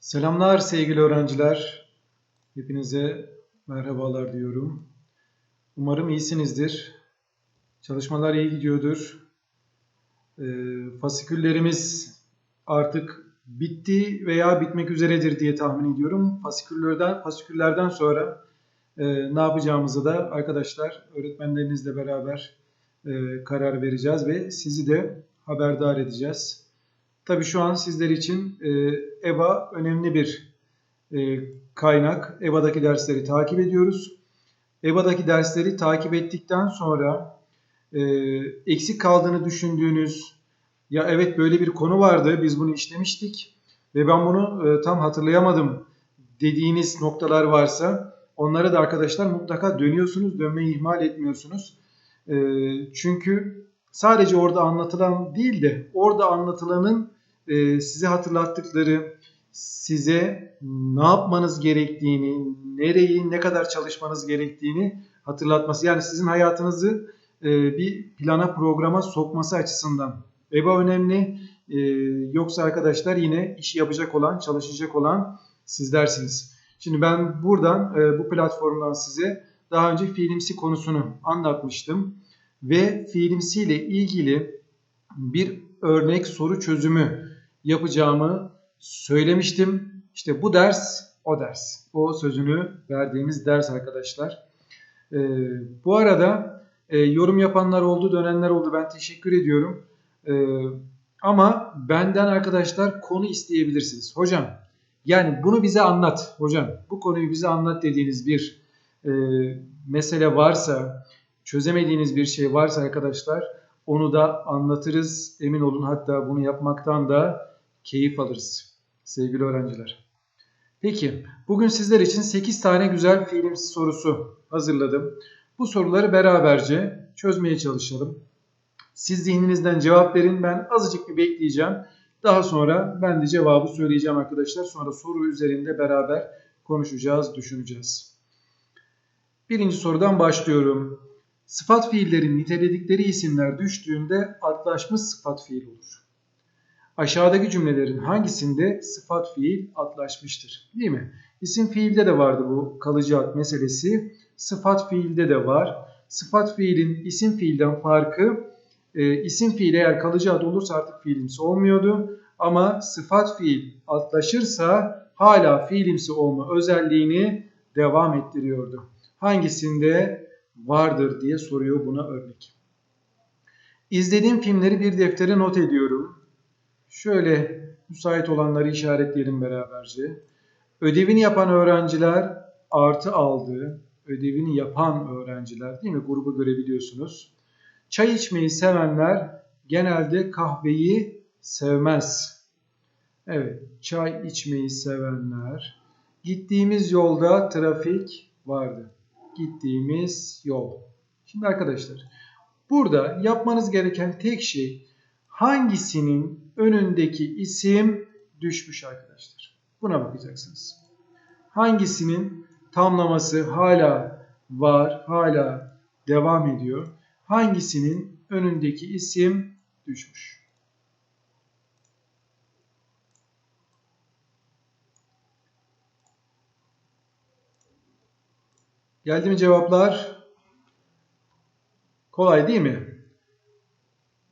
Selamlar sevgili öğrenciler. Hepinize merhabalar diyorum. Umarım iyisinizdir. Çalışmalar iyi gidiyordur. Ee, fasiküllerimiz artık bitti veya bitmek üzeredir diye tahmin ediyorum. Fasiküllerden, fasiküllerden sonra e, ne yapacağımızı da arkadaşlar öğretmenlerinizle beraber e, karar vereceğiz ve sizi de haberdar edeceğiz. Tabii şu an sizler için e, EBA önemli bir e, kaynak. EBA'daki dersleri takip ediyoruz. EBA'daki dersleri takip ettikten sonra e, eksik kaldığını düşündüğünüz ya evet böyle bir konu vardı biz bunu işlemiştik ve ben bunu e, tam hatırlayamadım dediğiniz noktalar varsa onlara da arkadaşlar mutlaka dönüyorsunuz, dönmeyi ihmal etmiyorsunuz. E, çünkü sadece orada anlatılan değil de orada anlatılanın e, size hatırlattıkları, size ne yapmanız gerektiğini, nereyi, ne kadar çalışmanız gerektiğini hatırlatması. Yani sizin hayatınızı e, bir plana, programa sokması açısından. EBA önemli. E, yoksa arkadaşlar yine iş yapacak olan, çalışacak olan sizlersiniz. Şimdi ben buradan, e, bu platformdan size daha önce fiilimsi konusunu anlatmıştım. Ve fiilimsi ile ilgili bir örnek soru çözümü yapacağımı söylemiştim. İşte bu ders o ders. O sözünü verdiğimiz ders arkadaşlar. Ee, bu arada e, yorum yapanlar oldu, dönenler oldu. Ben teşekkür ediyorum. Ee, ama benden arkadaşlar konu isteyebilirsiniz. Hocam yani bunu bize anlat. Hocam bu konuyu bize anlat dediğiniz bir e, mesele varsa, çözemediğiniz bir şey varsa arkadaşlar onu da anlatırız. Emin olun hatta bunu yapmaktan da keyif alırız sevgili öğrenciler. Peki bugün sizler için 8 tane güzel fiilimsi sorusu hazırladım. Bu soruları beraberce çözmeye çalışalım. Siz zihninizden cevap verin. Ben azıcık bir bekleyeceğim. Daha sonra ben de cevabı söyleyeceğim arkadaşlar. Sonra soru üzerinde beraber konuşacağız, düşüneceğiz. Birinci sorudan başlıyorum. Sıfat fiillerin niteledikleri isimler düştüğünde adlaşmış sıfat fiil olur. Aşağıdaki cümlelerin hangisinde sıfat fiil adlaşmıştır? Değil mi? İsim fiilde de vardı bu kalıcı ad meselesi. Sıfat fiilde de var. Sıfat fiilin isim fiilden farkı e, isim fiil eğer kalıcı ad olursa artık fiilimsi olmuyordu. Ama sıfat fiil adlaşırsa hala fiilimsi olma özelliğini devam ettiriyordu. Hangisinde vardır diye soruyor buna örnek. İzlediğim filmleri bir deftere not ediyorum. Şöyle müsait olanları işaretleyelim beraberce. Ödevini yapan öğrenciler artı aldı. Ödevini yapan öğrenciler değil mi? Grubu görebiliyorsunuz. Çay içmeyi sevenler genelde kahveyi sevmez. Evet, çay içmeyi sevenler. Gittiğimiz yolda trafik vardı. Gittiğimiz yol. Şimdi arkadaşlar, burada yapmanız gereken tek şey hangisinin önündeki isim düşmüş arkadaşlar. Buna bakacaksınız. Hangisinin tamlaması hala var, hala devam ediyor. Hangisinin önündeki isim düşmüş. Geldi mi cevaplar? Kolay değil mi?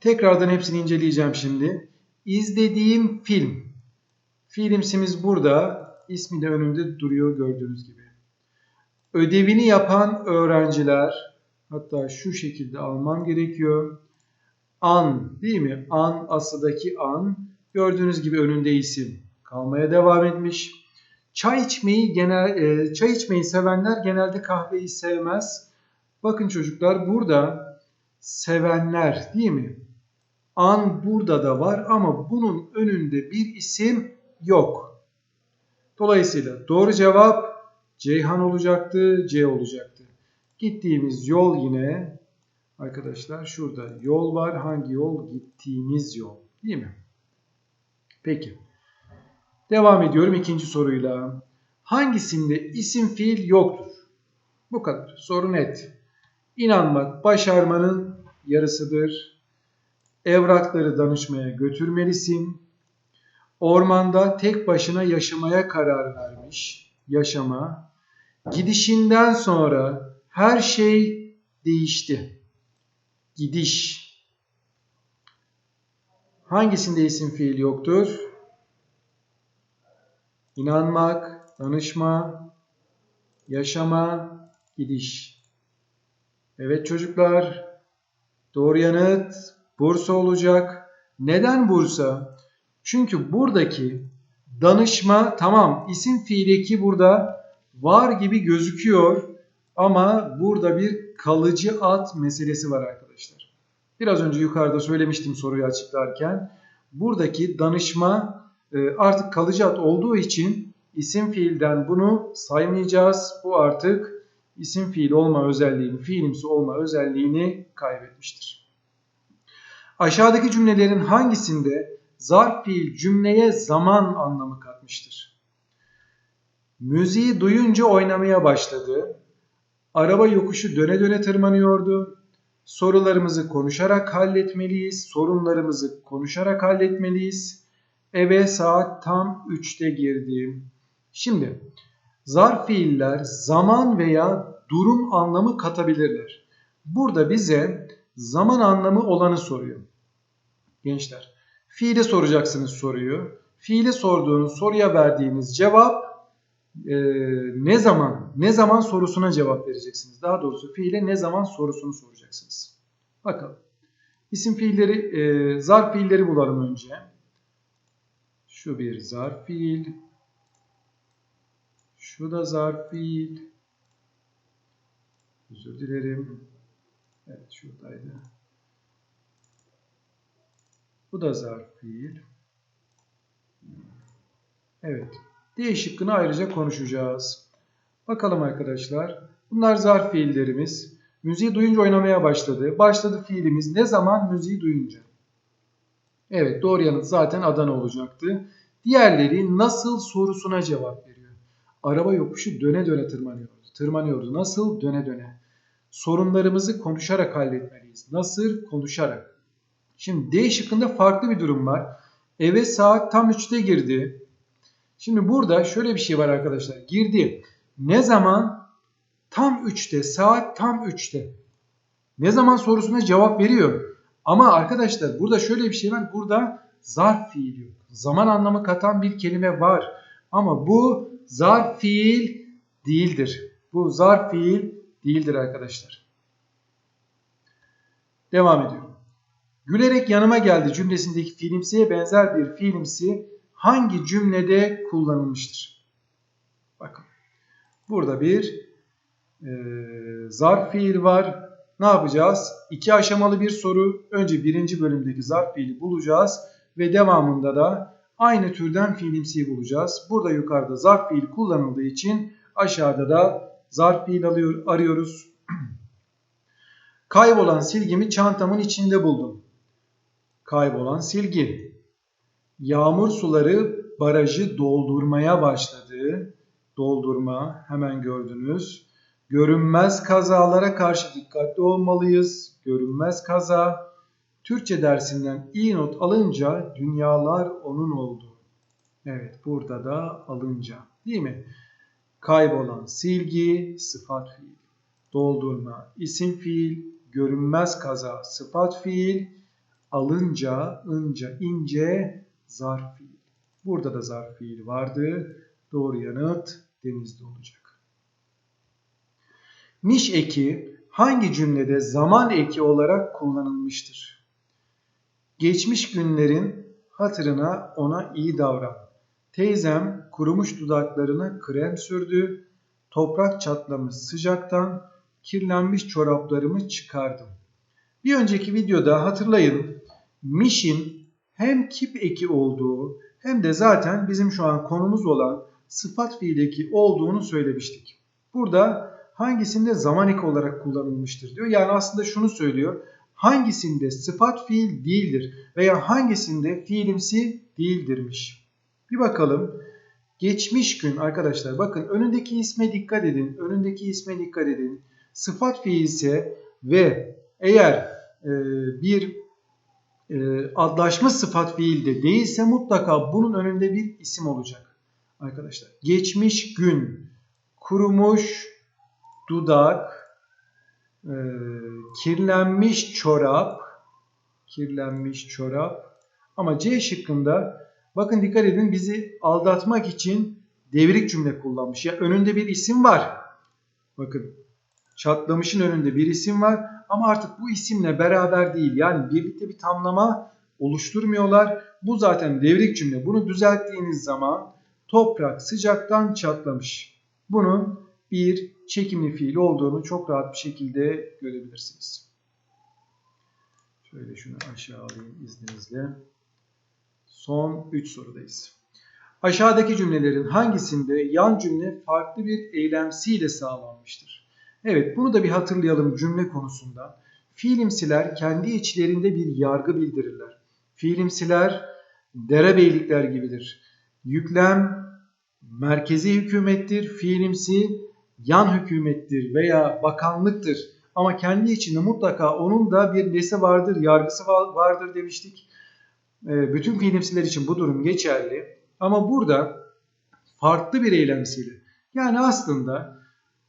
Tekrardan hepsini inceleyeceğim şimdi. İzlediğim film. Filmsimiz burada. İsmi de önümde duruyor gördüğünüz gibi. Ödevini yapan öğrenciler hatta şu şekilde almam gerekiyor. An değil mi? An asıdaki an. Gördüğünüz gibi önünde isim kalmaya devam etmiş. Çay içmeyi genel e, çay içmeyi sevenler genelde kahveyi sevmez. Bakın çocuklar burada sevenler değil mi? An burada da var ama bunun önünde bir isim yok. Dolayısıyla doğru cevap Ceyhan olacaktı, C olacaktı. Gittiğimiz yol yine arkadaşlar şurada yol var. Hangi yol? Gittiğimiz yol. Değil mi? Peki. Devam ediyorum ikinci soruyla. Hangisinde isim fiil yoktur? Bu kadar. Soru net. İnanmak başarmanın yarısıdır. Evrakları danışmaya götürmelisin. ormanda tek başına yaşamaya karar vermiş. Yaşama. Gidişinden sonra her şey değişti. Gidiş. Hangisinde isim fiil yoktur? İnanmak, danışma, yaşama, gidiş. Evet çocuklar, doğru yanıt Bursa olacak. Neden Bursa? Çünkü buradaki danışma tamam isim fiili burada var gibi gözüküyor ama burada bir kalıcı at meselesi var arkadaşlar. Biraz önce yukarıda söylemiştim soruyu açıklarken. Buradaki danışma artık kalıcı at olduğu için isim fiilden bunu saymayacağız. Bu artık isim fiil olma özelliğini, fiilimsi olma özelliğini kaybetmiştir. Aşağıdaki cümlelerin hangisinde zarf fiil cümleye zaman anlamı katmıştır? Müziği duyunca oynamaya başladı. Araba yokuşu döne döne tırmanıyordu. Sorularımızı konuşarak halletmeliyiz. Sorunlarımızı konuşarak halletmeliyiz. Eve saat tam 3'te girdim. Şimdi zarf fiiller zaman veya durum anlamı katabilirler. Burada bize zaman anlamı olanı soruyor. Gençler, fiile soracaksınız soruyu. Fiile sorduğunuz soruya verdiğiniz cevap e, ne zaman, ne zaman sorusuna cevap vereceksiniz. Daha doğrusu fiile ne zaman sorusunu soracaksınız. Bakalım. İsim fiilleri, e, zarf fiilleri bulalım önce. Şu bir zarf fiil. Şu da zarf fiil. Özür dilerim. Evet şuradaydı. Bu da zarf fiil. Evet. D şıkkını ayrıca konuşacağız. Bakalım arkadaşlar. Bunlar zarf fiillerimiz. Müziği duyunca oynamaya başladı. Başladı fiilimiz. Ne zaman? Müziği duyunca. Evet doğru yanıt zaten Adana olacaktı. Diğerleri nasıl sorusuna cevap veriyor. Araba yokuşu döne döne tırmanıyordu. Tırmanıyordu. Nasıl? Döne döne. Sorunlarımızı konuşarak halletmeliyiz. Nasıl? Konuşarak. Şimdi D şıkkında farklı bir durum var. Eve saat tam 3'te girdi. Şimdi burada şöyle bir şey var arkadaşlar. Girdi. Ne zaman? Tam 3'te. Saat tam 3'te. Ne zaman sorusuna cevap veriyor. Ama arkadaşlar burada şöyle bir şey var. Burada zarf fiil yok. Zaman anlamı katan bir kelime var. Ama bu zarf fiil değildir. Bu zarf fiil değildir arkadaşlar. Devam ediyorum. Gülerek yanıma geldi cümlesindeki fiilimsiye benzer bir fiilimsi hangi cümlede kullanılmıştır? Bakın. Burada bir e, zarf fiil var. Ne yapacağız? İki aşamalı bir soru. Önce birinci bölümdeki zarf fiili bulacağız ve devamında da aynı türden fiilimsiyi bulacağız. Burada yukarıda zarf fiil kullanıldığı için aşağıda da zarf fiil alıyor, arıyoruz. Kaybolan silgimi çantamın içinde buldum. Kaybolan silgi. Yağmur suları barajı doldurmaya başladı. Doldurma hemen gördünüz. Görünmez kazalara karşı dikkatli olmalıyız. Görünmez kaza. Türkçe dersinden iyi not alınca dünyalar onun oldu. Evet burada da alınca değil mi? Kaybolan silgi sıfat fiil. Doldurma isim fiil. Görünmez kaza sıfat fiil. Alınca, ınca, ince zarf fiil. Burada da zarf fiil vardı. Doğru yanıt denizde olacak. Miş eki hangi cümlede zaman eki olarak kullanılmıştır? Geçmiş günlerin hatırına ona iyi davran. Teyzem kurumuş dudaklarına krem sürdü. Toprak çatlamış sıcaktan kirlenmiş çoraplarımı çıkardım. Bir önceki videoda hatırlayın mişin hem kip eki olduğu hem de zaten bizim şu an konumuz olan sıfat fiil eki olduğunu söylemiştik. Burada hangisinde zaman eki olarak kullanılmıştır diyor. Yani aslında şunu söylüyor. Hangisinde sıfat fiil değildir veya hangisinde fiilimsi değildirmiş. Bir bakalım. Geçmiş gün arkadaşlar bakın önündeki isme dikkat edin. Önündeki isme dikkat edin. Sıfat fiil ise ve eğer e, bir e, adlaşma sıfat fiilde değilse mutlaka bunun önünde bir isim olacak. Arkadaşlar geçmiş gün, kurumuş dudak, e, kirlenmiş çorap, kirlenmiş çorap ama C şıkkında bakın dikkat edin bizi aldatmak için devrik cümle kullanmış. Ya önünde bir isim var. Bakın çatlamışın önünde bir isim var ama artık bu isimle beraber değil. Yani birlikte bir tamlama oluşturmuyorlar. Bu zaten devrik cümle. Bunu düzelttiğiniz zaman toprak sıcaktan çatlamış. Bunun bir çekimli fiil olduğunu çok rahat bir şekilde görebilirsiniz. Şöyle şunu aşağı alayım izninizle. Son 3 sorudayız. Aşağıdaki cümlelerin hangisinde yan cümle farklı bir eylemsiyle sağlanmıştır? Evet bunu da bir hatırlayalım cümle konusunda. Fiilimsiler kendi içlerinde bir yargı bildirirler. Fiilimsiler derebeylikler gibidir. Yüklem merkezi hükümettir. Fiilimsi yan hükümettir veya bakanlıktır. Ama kendi içinde mutlaka onun da bir nesi vardır, yargısı vardır demiştik. Ee, bütün fiilimsiler için bu durum geçerli. Ama burada farklı bir eylemsiyle. Yani aslında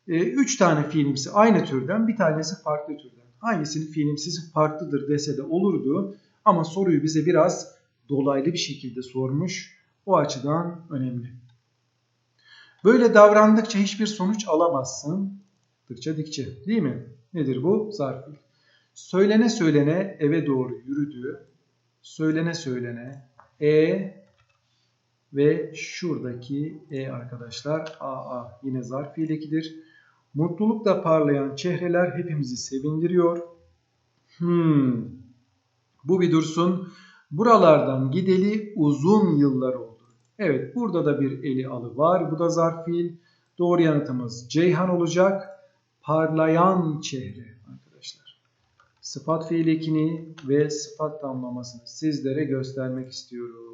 3 e, tane fiilimsi aynı türden, bir tanesi farklı türden. Hangisinin fiilimsisi farklıdır dese de olurdu. Ama soruyu bize biraz dolaylı bir şekilde sormuş. O açıdan önemli. Böyle davrandıkça hiçbir sonuç alamazsın. Dıkça dikçe değil mi? Nedir bu? Zarf Söylene söylene eve doğru yürüdü. Söylene söylene e ve şuradaki e arkadaşlar aa yine zarf fiil Mutlulukla parlayan çehreler hepimizi sevindiriyor. Hmm. Bu bir dursun. Buralardan gideli uzun yıllar oldu. Evet burada da bir eli alı var. Bu da zarf fiil. Doğru yanıtımız Ceyhan olacak. Parlayan çehre arkadaşlar. Sıfat fiil ekini ve sıfat tamlamasını sizlere göstermek istiyorum.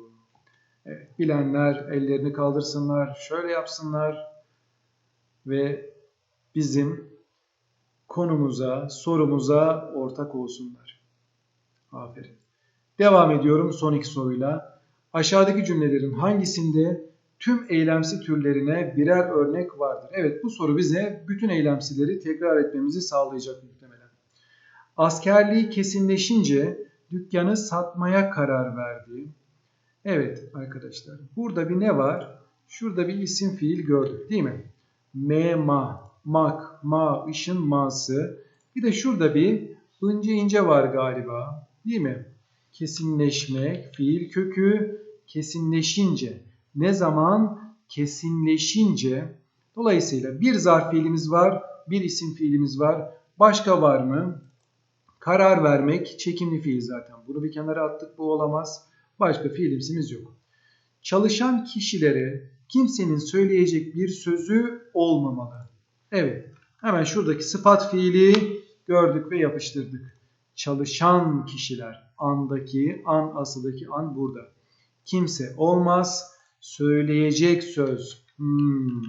Evet, bilenler ellerini kaldırsınlar, şöyle yapsınlar ve bizim konumuza, sorumuza ortak olsunlar. Aferin. Devam ediyorum son iki soruyla. Aşağıdaki cümlelerin hangisinde tüm eylemsi türlerine birer örnek vardır? Evet bu soru bize bütün eylemsileri tekrar etmemizi sağlayacak muhtemelen. Askerliği kesinleşince dükkanı satmaya karar verdi. Evet arkadaşlar burada bir ne var? Şurada bir isim fiil gördük değil mi? Me, ma, mak, ma, ışın, ması. Bir de şurada bir ince ince var galiba değil mi? Kesinleşmek, fiil kökü, kesinleşince. Ne zaman? Kesinleşince. Dolayısıyla bir zarf fiilimiz var, bir isim fiilimiz var. Başka var mı? Karar vermek çekimli fiil zaten. Bunu bir kenara attık bu olamaz. Başka fiilimsimiz yok. Çalışan kişilere kimsenin söyleyecek bir sözü olmamalı. Evet. Hemen şuradaki sıfat fiili gördük ve yapıştırdık. Çalışan kişiler. Andaki, an asıdaki an burada kimse olmaz. Söyleyecek söz. Hmm.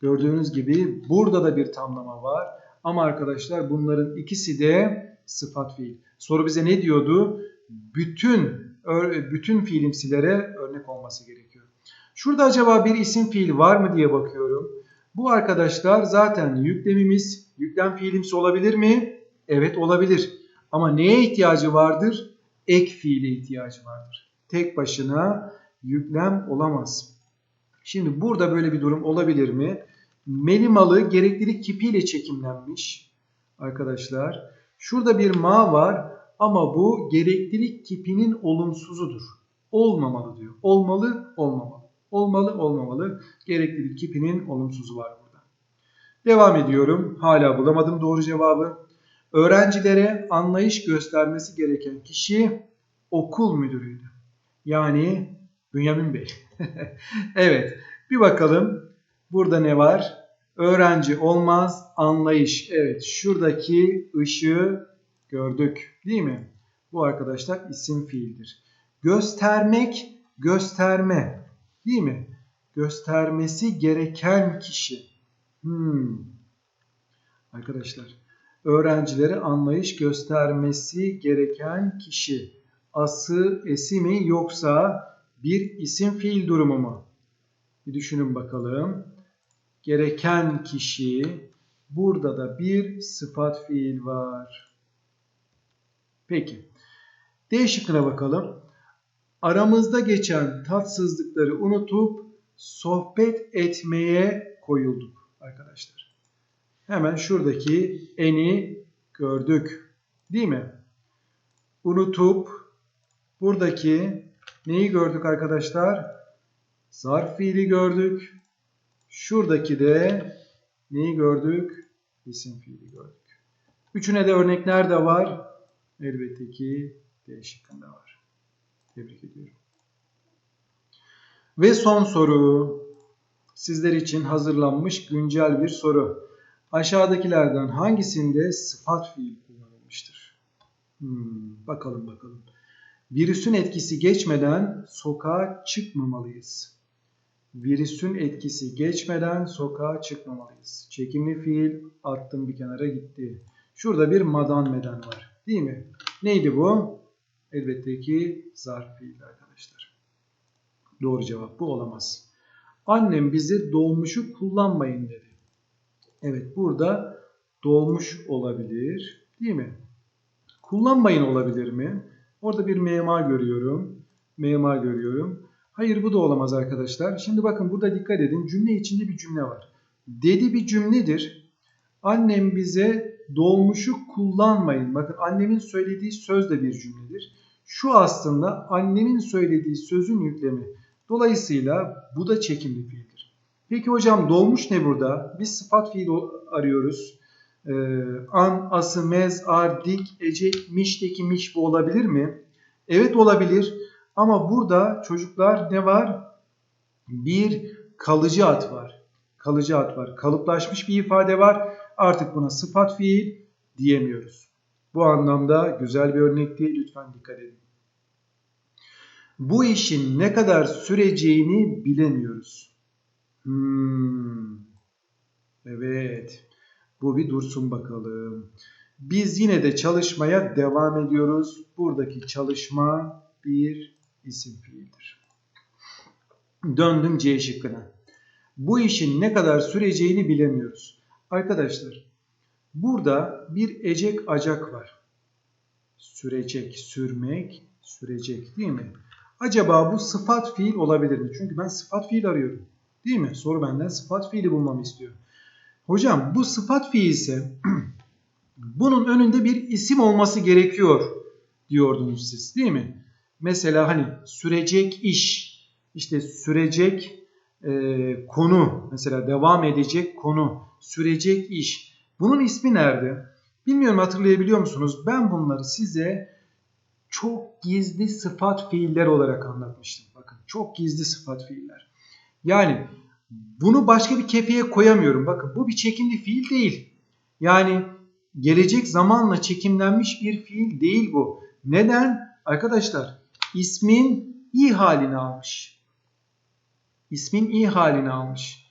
Gördüğünüz gibi burada da bir tamlama var. Ama arkadaşlar bunların ikisi de sıfat fiil. Soru bize ne diyordu? Bütün bütün fiilimsilere örnek olması gerekiyor. Şurada acaba bir isim fiil var mı diye bakıyorum. Bu arkadaşlar zaten yüklemimiz. Yüklem fiilimsi olabilir mi? Evet olabilir. Ama neye ihtiyacı vardır? Ek fiile ihtiyacı vardır tek başına yüklem olamaz. Şimdi burada böyle bir durum olabilir mi? Melimalı gereklilik kipiyle çekimlenmiş arkadaşlar. Şurada bir ma var ama bu gereklilik kipinin olumsuzudur. Olmamalı diyor. Olmalı, olmamalı. Olmalı, olmamalı. Gereklilik kipinin olumsuzu var burada. Devam ediyorum. Hala bulamadım doğru cevabı. Öğrencilere anlayış göstermesi gereken kişi okul müdürüydü. Yani Bünyamin Bey. evet bir bakalım burada ne var? Öğrenci olmaz anlayış. Evet şuradaki ışığı gördük değil mi? Bu arkadaşlar isim fiildir. Göstermek, gösterme değil mi? Göstermesi gereken kişi. Hmm. Arkadaşlar öğrencilere anlayış göstermesi gereken kişi ası, esi mi yoksa bir isim fiil durumu mu? Bir düşünün bakalım. Gereken kişi, burada da bir sıfat fiil var. Peki. D şıkkına bakalım. Aramızda geçen tatsızlıkları unutup sohbet etmeye koyulduk arkadaşlar. Hemen şuradaki eni gördük. Değil mi? Unutup buradaki neyi gördük arkadaşlar? Zarf fiili gördük. Şuradaki de neyi gördük? İsim fiili gördük. Üçüne de örnekler de var. Elbette ki D var. Tebrik ediyorum. Ve son soru. Sizler için hazırlanmış güncel bir soru. Aşağıdakilerden hangisinde sıfat fiil kullanılmıştır? Hmm, bakalım bakalım. Virüsün etkisi geçmeden sokağa çıkmamalıyız. Virüsün etkisi geçmeden sokağa çıkmamalıyız. Çekimli fiil attım bir kenara gitti. Şurada bir madan meden var. Değil mi? Neydi bu? Elbette ki zarf fiil arkadaşlar. Doğru cevap bu olamaz. Annem bize dolmuşu kullanmayın dedi. Evet burada dolmuş olabilir. Değil mi? Kullanmayın olabilir mi? Orada bir mema görüyorum. Mema görüyorum. Hayır bu da olamaz arkadaşlar. Şimdi bakın burada dikkat edin. Cümle içinde bir cümle var. Dedi bir cümledir. Annem bize dolmuşu kullanmayın. Bakın annemin söylediği söz de bir cümledir. Şu aslında annemin söylediği sözün yüklemi. Dolayısıyla bu da çekimli fiildir. Peki hocam dolmuş ne burada? Biz sıfat fiil arıyoruz. Ee, an, ası, mez, ar, dik, ece, mişteki miş bu olabilir mi? Evet olabilir. Ama burada çocuklar ne var? Bir kalıcı at var. Kalıcı at var. Kalıplaşmış bir ifade var. Artık buna sıfat fiil diyemiyoruz. Bu anlamda güzel bir örnek değil. Lütfen dikkat edin. Bu işin ne kadar süreceğini bilemiyoruz. Hmm. Evet. Bu bir dursun bakalım. Biz yine de çalışmaya devam ediyoruz. Buradaki çalışma bir isim fiildir. Döndüm C şıkkına. Bu işin ne kadar süreceğini bilemiyoruz. Arkadaşlar burada bir ecek acak var. Sürecek, sürmek, sürecek değil mi? Acaba bu sıfat fiil olabilir mi? Çünkü ben sıfat fiil arıyorum. Değil mi? Soru benden sıfat fiili bulmamı istiyor. Hocam bu sıfat fiil ise bunun önünde bir isim olması gerekiyor diyordunuz siz değil mi? Mesela hani sürecek iş, işte sürecek e, konu, mesela devam edecek konu, sürecek iş. Bunun ismi nerede? Bilmiyorum hatırlayabiliyor musunuz? Ben bunları size çok gizli sıfat fiiller olarak anlatmıştım. Bakın çok gizli sıfat fiiller. Yani bunu başka bir kefeye koyamıyorum. Bakın bu bir çekimli fiil değil. Yani gelecek zamanla çekimlenmiş bir fiil değil bu. Neden? Arkadaşlar ismin i halini almış. İsmin i halini almış.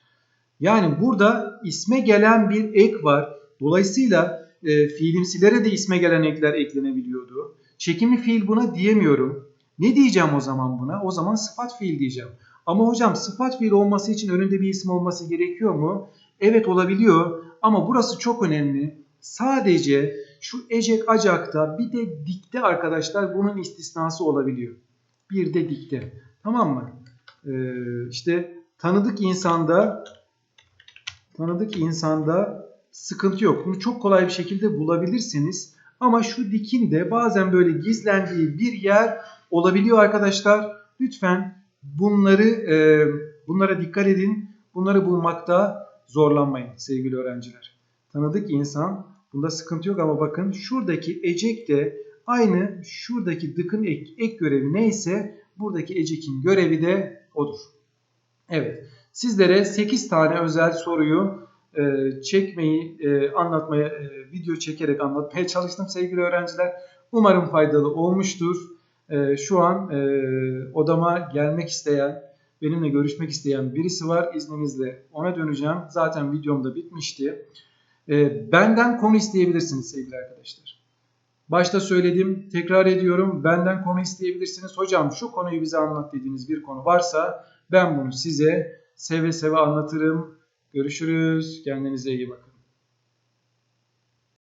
Yani burada isme gelen bir ek var. Dolayısıyla e, fiilimsilere de isme gelen ekler eklenebiliyordu. Çekimli fiil buna diyemiyorum. Ne diyeceğim o zaman buna? O zaman sıfat fiil diyeceğim. Ama hocam sıfat fiil olması için önünde bir isim olması gerekiyor mu? Evet olabiliyor ama burası çok önemli. Sadece şu ecek acakta bir de dikte arkadaşlar bunun istisnası olabiliyor. Bir de dikte. Tamam mı? Ee, işte tanıdık insanda tanıdık insanda sıkıntı yok. Bunu çok kolay bir şekilde bulabilirsiniz. Ama şu dikin de bazen böyle gizlendiği bir yer olabiliyor arkadaşlar. Lütfen bunları e, bunlara dikkat edin. Bunları bulmakta zorlanmayın sevgili öğrenciler. Tanıdık insan bunda sıkıntı yok ama bakın şuradaki ecek de aynı şuradaki dıkın ek, ek görevi neyse buradaki ecekin görevi de odur. Evet sizlere 8 tane özel soruyu e, çekmeyi, e, anlatmaya, e, video çekerek anlatmaya çalıştım sevgili öğrenciler. Umarım faydalı olmuştur. Şu an odama gelmek isteyen, benimle görüşmek isteyen birisi var. İzninizle ona döneceğim. Zaten videom da bitmişti. Benden konu isteyebilirsiniz sevgili arkadaşlar. Başta söyledim, tekrar ediyorum. Benden konu isteyebilirsiniz. Hocam şu konuyu bize anlat dediğiniz bir konu varsa ben bunu size seve seve anlatırım. Görüşürüz. Kendinize iyi bakın.